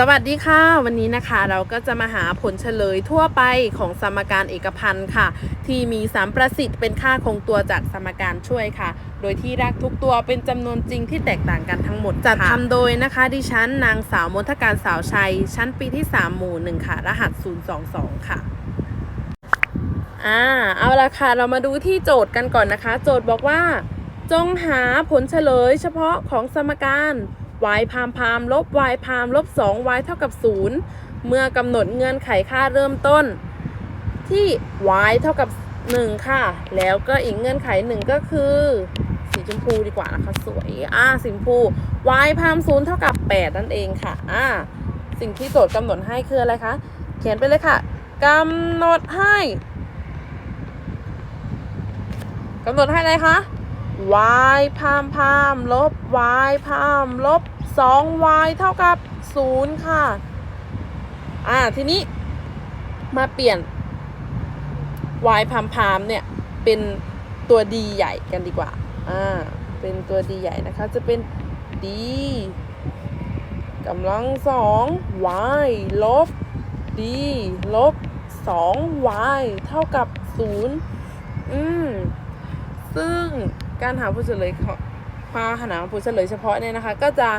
สวัสดีค่ะ วันนี้นะคะเราก็จะมาหาผลเฉลยทั่วไปของสมการเอกพันธ์ค่ะ ที่มีสามประสิทธิ์เป็นค่าคงตัวจากสมการช่วยค่ะ โดยที่รากทุกตัวเป็นจำนวนจริงที่แตกต่างกันทั้งหมดจัดทำโดยนะคะ ดิฉันนางสาวมนทการสาวชัย ชั้นปีที่ 3 หมู่ 1 ค่ะ รหัส 022 ค่ะอ่าเอาละค่ะ เรามาดูที่โจทย์กันก่อนนะคะ โจทย์บอกว่า จงหาผลเฉลยเฉพาะของสมการ y พามพามลบ y พามลบ 2 y เท่ากับ 0 เมื่อกำหนดเงื่อนไขค่าเริ่มต้น ที่ y เท่ากับ 1 ค่ะ แล้วก็อีกเงื่อนไขหนึ่งก็คือ สีชมพูดีกว่านะคะ สวย อ่าสีชมพู y พาม0เท่ากับ 8 นั่นเองค่ะ อ่า สิ่งที่โจทย์กำหนดให้คืออะไรคะ เขียนไปเลยค่ะกำหนดให้กำหนดให้อะไรคะ y พามพามลบ y พามลบ 2y เท่ากับ 0 ค่ะ อ่า ทีนี้มาเปลี่ยน y พามพามเนี่ย เป็นตัว d ใหญ่กันดีกว่า อ่า เป็นตัว d ใหญ่นะคะ จะเป็น d กำลังสอง y ลบ d ลบ 2y เท่ากับ 0 อืมซึ่ง การหาผลเฉลยของพาหาผลเฉลยเฉพาะเนี่ยนะคะ ก็จะ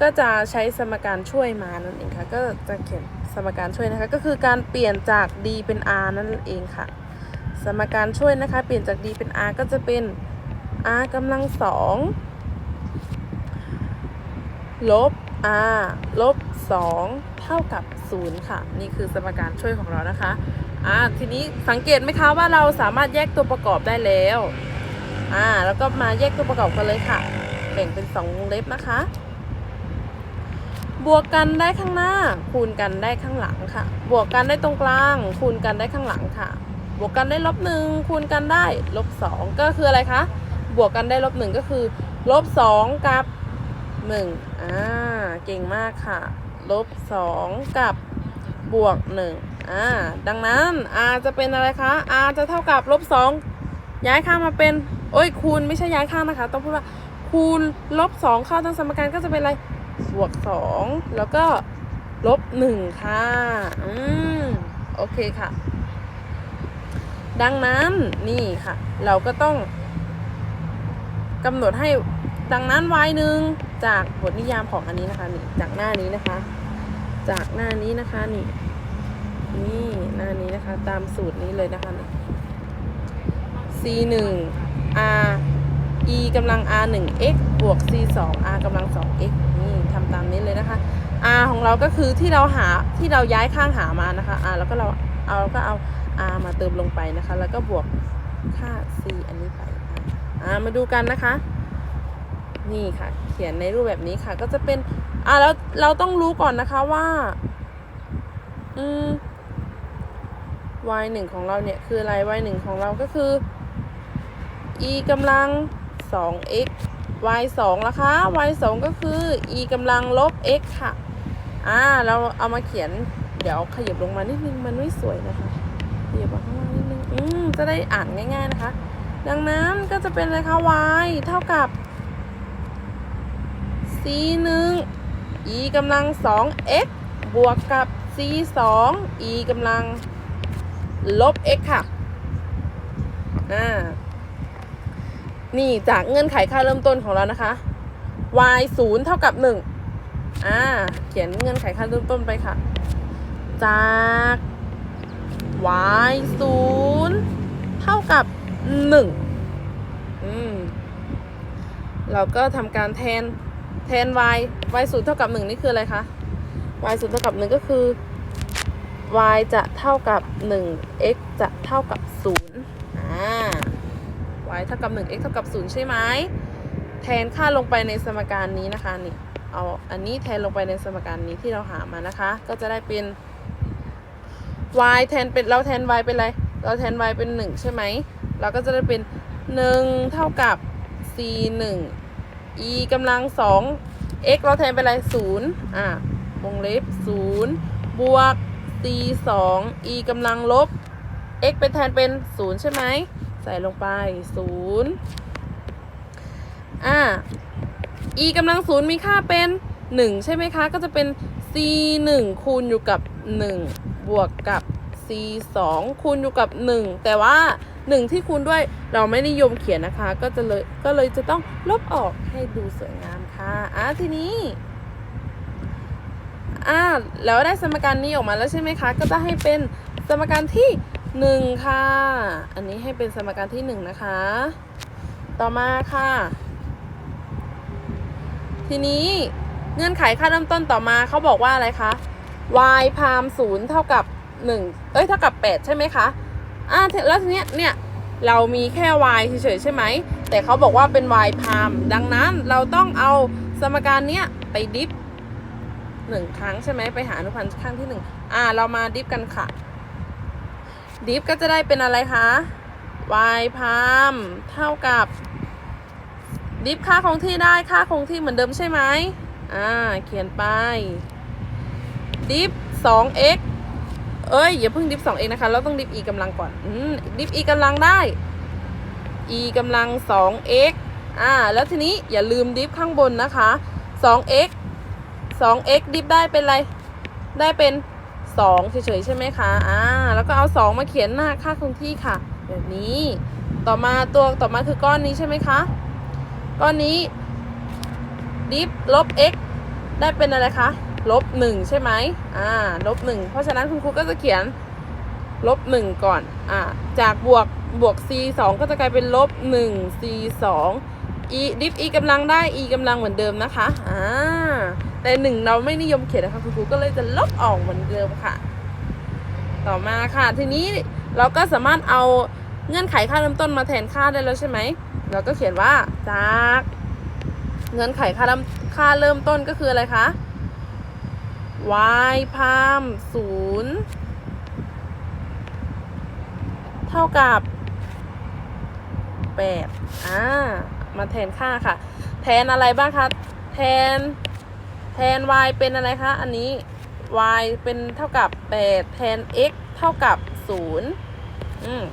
ก็จะใช้สมการช่วยมานั่นเองค่ะ ก็จะเขียนสมการช่วยนะคะ ก็คือการเปลี่ยนจาก d เป็น r นั่นเองค่ะ สมการช่วยนะคะ เปลี่ยนจาก d เป็น r ก็จะเป็น r กำลังสองลบ r ลบ2เท่ากับ0ค่ะ นี่คือสมการช่วยของเรานะคะ อ่า ทีนี้สังเกตไหมคะว่าเราสามารถแยกตัวประกอบได้แล้ว อ่าแล้วก็มาแยกตัวประกอบกันเลยค่ะ แบ่งเป็น2วงเล็บนะคะ บวกกันได้ข้างหน้า คูณกันได้ข้างหลังค่ะ บวกกันได้ตรงกลาง คูณกันได้ข้างหลังค่ะ บวกกันได้ลบหนึ่งคูณกันได้ลบสองก็คืออะไรคะบวกกันได้ลบหนึ่งก็คือลบสองกับหนึ่งอ่าเก่งมากค่ะลบสองกับบวกหนึ่งอ่าดังนั้น r จะเป็นอะไรคะ r จะเท่ากับลบสองย้ายข้างมาเป็น โอ้ยคูณไม่ใช่ย้ายข้างนะคะ ต้องพูดว่าคูณลบสองเข้าทั้งสมการก็จะเป็นอะไรบวกสองแล้วก็ลบหนึ่งค่ะ อืม โอเคค่ะ ดังนั้นนี่ค่ะ เราก็ต้องกำหนดให้ดังนั้น y หนึ่งจากบทนิยามของอันนี้นะคะนี่จากหน้านี้นะคะ จากหน้านี้นะคะนี่นี่หน้านี้นะคะ ตามสูตรนี้เลยนะคะนี่ c 1 r e กำลัง r 1 x บวก c 2 r กำลัง2 x นี่ทำตามนี้เลยนะคะ r ของเราก็คือที่เราหาที่เราย้ายข้างหามานะคะ r แล้วก็เราเอาก็เอา r มาเติมลงไปนะคะ แล้วก็บวกค่า c อันนี้ไปอ่ามาดูกันนะคะ นี่ค่ะ เขียนในรูปแบบนี้ค่ะ ก็จะเป็นอ่าแล้วเราต้องรู้ก่อนนะคะว่า อืม y หนึ่งของเราเนี่ยคืออะไร y หนึ่งของเราก็คือ e กำลัง 2x y 2ละคะ y 2ก็คือ e กำลังลบ x ค่ะ อ่า เราเอามาเขียน เดี๋ยวขยับลงมานิดนึง มันไม่สวยนะคะขยับมาข้างล่างนิดนึง อืม จะได้อ่านง่ายๆนะคะ ดังนั้นก็จะเป็นอะไรคะ y เท่ากับ c 1 e กำลัง 2x บวกกับ c 2 e กำลังลบ x ค่ะ อ่า นี่จากเงื่อนไขค่าเริ่มต้นของเรานะคะ y 0เท่ากับ1อ่า เขียนเงื่อนไขค่าเริ่มต้นไปค่ะ จาก y 0เท่ากับ1อืมเราก็ทำการแทนแทน y y 0เท่ากับ1นี่คืออะไรคะ y 0เท่ากับ1ก็คือ y จะเท่ากับ1 x จะเท่ากับ0อ่า y เท่ากับ 1 x เท่ากับ 0 ใช่ไหมแทนค่าลงไปในสมการนี้นะคะนี่เอาอันนี้แทนลงไปในสมการนี้ที่เราหามานะคะ ก็จะได้เป็น y แทนเป็นเราแทน y เป็นอะไร เราแทน y เป็น 1 ใช่ไหมเราก็จะได้เป็น 1 เท่ากับ c 1 e กำลัง 2 x เราแทนเป็นอะไร 0 อะวงเล็บ 0 บวก c 2 e กำลังลบ x เป็นแทนเป็น 0 ใช่ไหม ใส่ลงไป0อ่า e กำลัง0มีค่าเป็น 1 ใช่ไหมคะ ก็จะเป็น c 1คูณอยู่กับ 1 บวกกับ c 2คูณอยู่กับ 1 แต่ว่า 1 ที่คูณด้วยเราไม่นิยมเขียนนะคะ ก็จะเลยก็เลยจะต้องลบออกให้ดูสวยงามค่ะอะทีนี้อ่าแล้วได้สมการนี้ออกมาแล้วใช่ไหมคะ ก็จะให้เป็นสมการที่ หนึ่งค่ะ อันนี้ให้เป็นสมการที่หนึ่งนะคะ ต่อมาค่ะ ทีนี้เงื่อนไขค่าเริ่มต้นต่อมาเขาบอกว่าอะไรคะ y พามศูนย์เท่ากับหนึ่งเอ้ยเท่ากับแปดใช่ไหมคะอ่าแล้วทีเนี้ยเนี่ยเรามีแค่ y เฉยๆใช่ไหม แต่เขาบอกว่าเป็น y พาม ดังนั้นเราต้องเอาสมการเนี้ยไปดิฟหนึ่งครั้งใช่ไหมไปหาอนุพันธ์ข้างที่หนึ่งอ่า เรามาดิฟกันค่ะ ดิฟก็จะได้เป็นอะไรคะ y พามเท่ากับ ดิฟค่าคงที่ได้ค่าคงที่เหมือนเดิมใช่ไหมอ่า เขียนไป ดิฟ 2x เอ้ย อย่าเพิ่งดิฟ 2x นะคะ เราต้องดิฟ e กำลังก่อนอืมดิฟ e กำลังได้ e กำลัง 2x อ่า แล้วทีนี้อย่าลืมดิฟข้างบนนะคะ 2x 2x ดิฟได้เป็นอะไร ได้เป็น 2เฉยๆใช่ไหมคะอ่าแล้วก็เอา 2 มาเขียนหน้าค่าคงที่ค่ะ แบบนี้ต่อมาตัวต่อมาคือก้อนนี้ใช่ไหมคะก้อนนี้ดิฟลบ x ได้เป็นอะไรคะลบ1ใช่ไหมอ่าลบ1เพราะฉะนั้นคุณครูก็จะเขียนลบ1ก่อนอ่าจากบวกบวก c 2ก็จะกลายเป็นลบ1 c 2 e ดิฟ e กำลังได้ e กำลังเหมือนเดิมนะคะอ่าแต่หนึ่งเราไม่นิยมเขียนนะคะคุณครูก็เลยจะลบออกเหมือนเดิมค่ะ ต่อมาค่ะ ทีนี้เราก็สามารถเอาเงื่อนไขค่าเริ่มต้นมาแทนค่าได้แล้วใช่ไหมเราก็เขียนว่าจากเงื่อนไขค่าเริ่มค่าเริ่มต้นก็คืออะไรคะ y พามศูนย์เท่ากับแปดอ่า มาแทนค่าค่ะ แทนอะไรบ้างคะ แทน แทน y เป็นอะไรคะ อันนี้ y เป็นเท่ากับ 8 แทน x เท่ากับ 0 อืม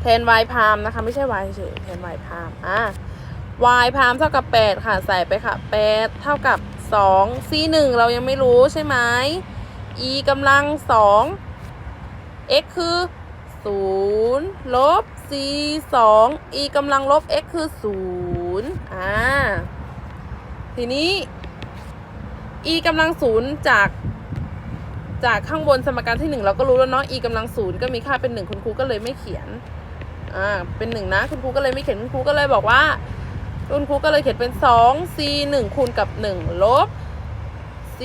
แทน y พามนะคะ ไม่ใช่ y เฉยแทน y พามอ่า y พามเท่ากับ 8 ค่ะ ใส่ไปค่ะ 8 เท่ากับ 2 c 1เรายังไม่รู้ใช่ไหม e กำลัง 2 x คือ 0 ลบ c 2 e กำลังลบ x คือ 0 อ่า ทีนี้ e กำลังศูนย์จาก จากข้างบนสมการที่หนึ่งเราก็รู้แล้วเนาะ e กำลังศูนย์ก็มีค่าเป็นหนึ่งคุณครูก็เลยไม่เขียน อ่า เป็นหนึ่งนะ คุณครูก็เลยไม่เขียน คุณครูก็เลยบอกว่า คุณครูก็เลยเขียนเป็นสอง c หนึ่งคูณกับหนึ่งลบ c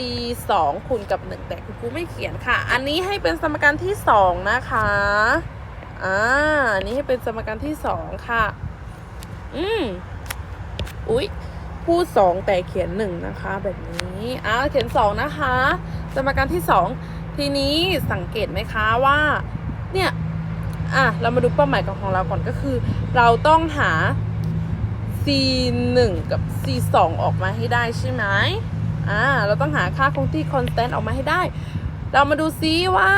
สองคูณกับหนึ่งแต่คุณครูไม่เขียนค่ะ อันนี้ให้เป็นสมการที่สองนะคะ อ่าอันนี้ให้เป็นสมการที่สองค่ะ อืมอุ๊ยพูดสองแต่เขียนหนึ่งนะคะ แบบนี้อ่าเขียนสองนะคะ สมการที่สองทีนี้สังเกตไหมคะว่า เนี่ย อะ เรามาดูเป้าหมายของเราก่อนก็คือ เราต้องหา c 1กับ c 2ออกมาให้ได้ใช่ไหมอ่า เราต้องหาค่าคงที่ constant ออกมาให้ได้ เรามาดูซิว่า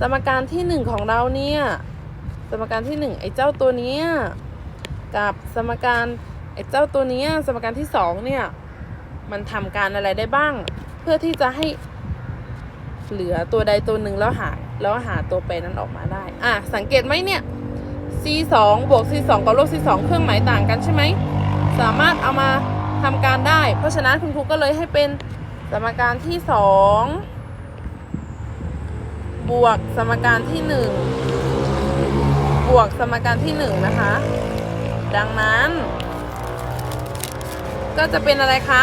สมการที่หนึ่งของเราเนี่ย สมการที่หนึ่งไอ้เจ้าตัวนี้กับสมการไอ้เจ้าตัวนี้สมการที่สองเนี่ยมันทำการอะไรได้บ้าง เพื่อที่จะให้เหลือตัวใดตัวหนึ่งแล้วหาแล้วหาตัวแปรนั้นออกมาได้ อะ สังเกตไหมเนี่ย c 2บวก c 2กับลบ c 2เครื่องหมายต่างกันใช่ไหม สามารถเอามาทำการได้ เพราะฉะนั้นคุณครูก็เลยให้เป็นสมการที่สองบวกสมการที่หนึ่ง บวกสมการที่หนึ่งนะคะ ดังนั้น ก็จะเป็นอะไรคะ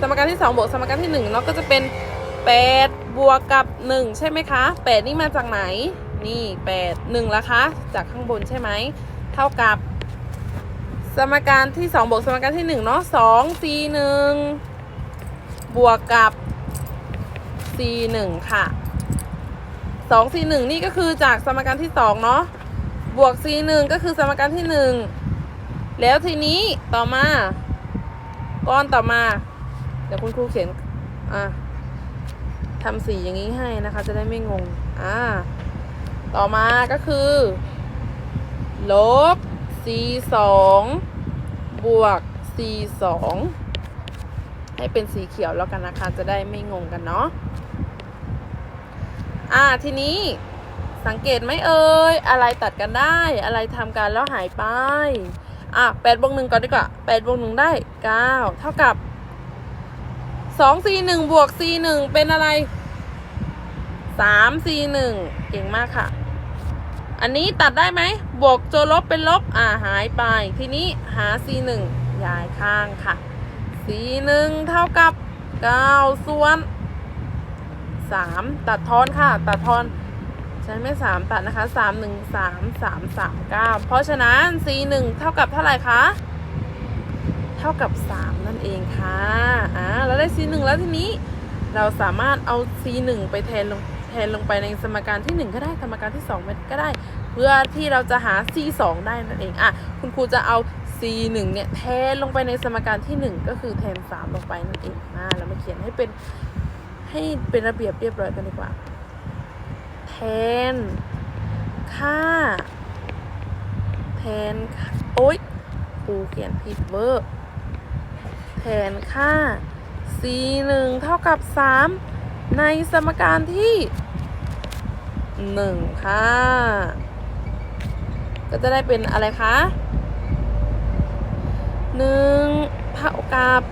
สมการที่ 2 บวกสมการที่1เนาะก็จะเป็น 8 บวกกับ 1 ใช่ไหมคะ 8 นี่มาจากไหน นี่ 8 1ละคะ จากข้างบนใช่ไหม เท่ากับ สมการที่ 2 บวกสมการที่1เนาะ2 c 1บวกกับ c 1ค่ะ2 c 1นี่ก็คือจากสมการที่ 2 เนาะ บวก c 1ก็คือสมการที่ 1 แล้วทีนี้ต่อมา ก้อนต่อมา เดี๋ยวคุณครูเขียนอะทำสีอย่างนี้ให้นะคะ จะได้ไม่งง อ่า ต่อมาก็คือ ลบ c 2บวก c 2ให้เป็นสีเขียวแล้วกันนะคะ จะได้ไม่งงกันเนาะ อ่า ทีนี้ สังเกตไหมเอ่ยอะไรตัดกันได้ อะไรทำกันแล้วหายไปอะแปดบวกหนึ่งก่อนดีกว่าแปดบวกหนึ่งได้เก้าเท่ากับสองสี่หนึ่งบวกสี่หนึ่งเป็นอะไรสามสี่หนึ่งเก่งมากค่ะ อันนี้ตัดได้ไหมบวกโจลบเป็นลบอ่าหายไป ทีนี้หา c 1ย้ายข้างค่ะ c 1เท่ากับ9ส่วน3ตัดทอนค่ะ ตัดทอน ใช้ไม่3ตัดนะคะ3 1 3 3 3 9เก้าเพราะฉะนั้น c 1เท่ากับเท่าไหร่คะ เท่ากับ3นั่นเองค่ะอ่าเราได้ c 1แล้วทีนี้ เราสามารถเอา c 1ไปแทนลงแทนลงไปในสมการที่1ก็ได้สมการที่2ก็ได้ เพื่อที่เราจะหา c 2ได้นั่นเองอะคุณครูจะเอา c 1เนี่ยแทนลงไปในสมการที่1ก็คือแทน3ลงไปนั่นเองอ่าเรามาเขียนให้เป็นให้เป็นระเบียบเรียบร้อยกันดีกว่า แทนค่าแทนค่าโอ๊ยครูเขียนผิดเวอร์แทนค่า c 1เท่ากับ 3 ในสมการที่ 1 ค่ะ ก็จะได้เป็นอะไรคะ1เท่ากับ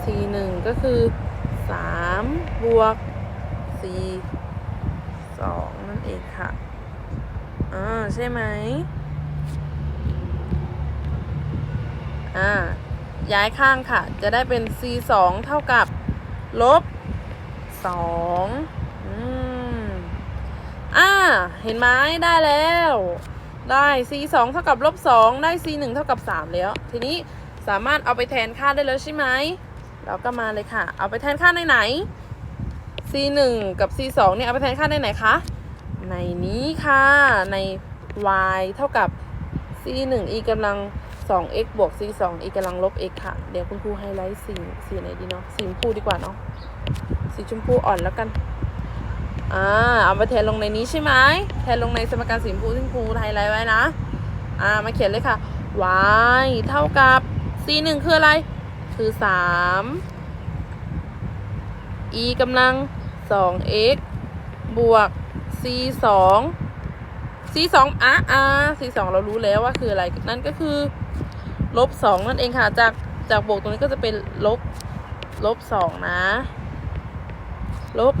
c 1ก็คือ 3 บวก c นั่นเองค่ะอ่าใช่ไหมอ่าย้ายข้างค่ะ จะได้เป็น c 2เท่ากับลบ2อืมอ่า เห็นไหมได้แล้ว ได้ c 2เท่ากับลบ2ได้ c 1เท่ากับ3แล้ว ทีนี้สามารถเอาไปแทนค่าได้แล้วใช่ไหม เราก็มาเลยค่ะ เอาไปแทนค่าในไหน c 1กับ c 2เนี่ยเอาไปแทนค่าในไหนคะ ในนี้ค่ะ ใน y เท่ากับ c 1 e กำลัง 2x บวก c 2 e กำลังลบ x ค่ะ เดี๋ยวคุณครูไฮไลท์สีสีไหนดีเนาะ สีชมพูดีกว่าเนาะ สีชมพูอ่อนแล้วกัน อ่า เอาไปแทนลงในนี้ใช่ไหม แทนลงในสมการสีชมพูที่คุณครูไฮไลท์ไว้นะ อ่า มาเขียนเลยค่ะ y เท่ากับ c 1คืออะไร คือ 3 e กำลัง 2x บวก c 2 c 2อะอะ c 2เรารู้แล้วว่าคืออะไร นั่นก็คือลบ2นั่นเองค่ะ จากจากบวกตรงนี้ก็จะเป็นลบลบ2นะ ลบ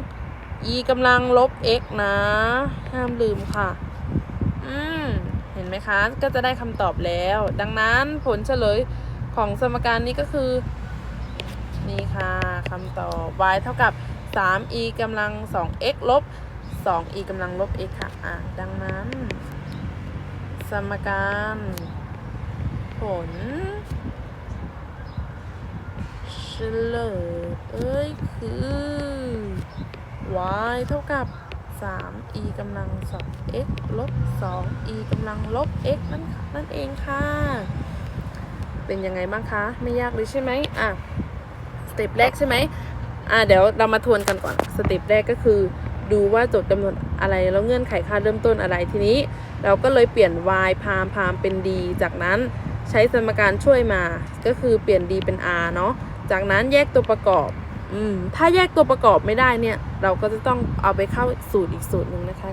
2 e กำลังลบ x นะ ห้ามลืมค่ะ อืม เห็นไหมคะ ก็จะได้คำตอบแล้ว ดังนั้นผลเฉลยของสมการนี้ก็คือ นี่ค่ะคำตอบ y เท่ากับ 3e กำลัง 2x ลบ 2e กำลังลบ x ค่ะ อะ ดังนั้น สมการ ผลเฉลยคือ y เท่ากับ 3e กำลัง 2x ลบ 2e กำลังลบ x นั่นนั่นเองค่ะ เป็นยังไงบ้างคะ ไม่ยากเลยใช่ไหมอะ สเต็ปแรกใช่ไหมอ่าเดี๋ยวเรามาทวนกันก่อน สเต็ปแรกก็คือ ดูว่าโจทย์จำนวนอะไรแล้วเงื่อนไขค่าเริ่มต้นอะไรทีนี้ เราก็เลยเปลี่ยน y พามพามเป็น d จากนั้นใช้สมการช่วยมาก็คือเปลี่ยน d เป็น r เนาะจากนั้นแยกตัวประกอบอืมถ้าแยกตัวประกอบไม่ได้เนี่ย เราก็จะต้องเอาไปเข้าสูตรอีกสูตรหนึ่งนะคะ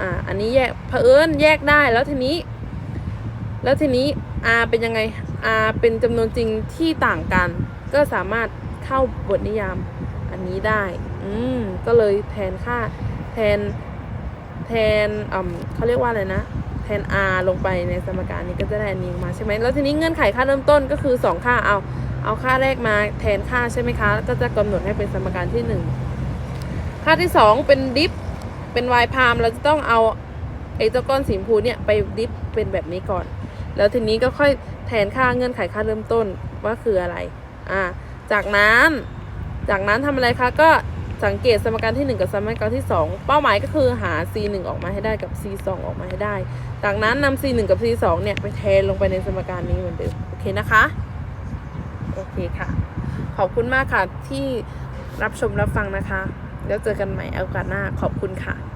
อ่าอันนี้แยกเผอิญแยกได้แล้วทีนี้ แล้วทีนี้ r เป็นยังไง r เป็นจำนวนจริงที่ต่างกัน ก็สามารถเข้าบทนิยามอันนี้ได้ อืม ก็เลยแทนค่าแทนแทนอืมเขาเรียกว่าอะไรนะ แทน r ลงไปในสมการนี้ก็จะได้อันนี้มาใช่ไหมแล้วทีนี้เงื่อนไขค่าเริ่มต้นก็คือ 2 ค่าเอา เอาค่าแรกมาแทนค่าใช่ไหมคะ ก็จะกำหนดให้เป็นสมการที่ 1 ค่าที่ 2 เป็นดิฟเป็น y พามเราจะต้องเอาไอ้เจ้าก้อนสีชมพูเนี่ยไปดิฟเป็นแบบนี้ก่อน แล้วทีนี้ก็ค่อยแทนค่าเงื่อนไขค่าเริ่มต้นว่าคืออะไร อ่า จากนั้น จากนั้นทำอะไรคะ ก็ สังเกตสมการที่ 1 กับสมการที่ 2 เป้าหมายก็คือหา c 1ออกมาให้ได้กับ c 2ออกมาให้ได้ จากนั้นนำ c 1กับ c 2เนี่ยไปแทนลงไปในสมการนี้เหมือนเดิมโอเคนะคะ โอเคค่ะ ขอบคุณมากค่ะที่รับชมรับฟังนะคะ แล้วเจอกันใหม่โอกาสหน้าขอบคุณค่ะ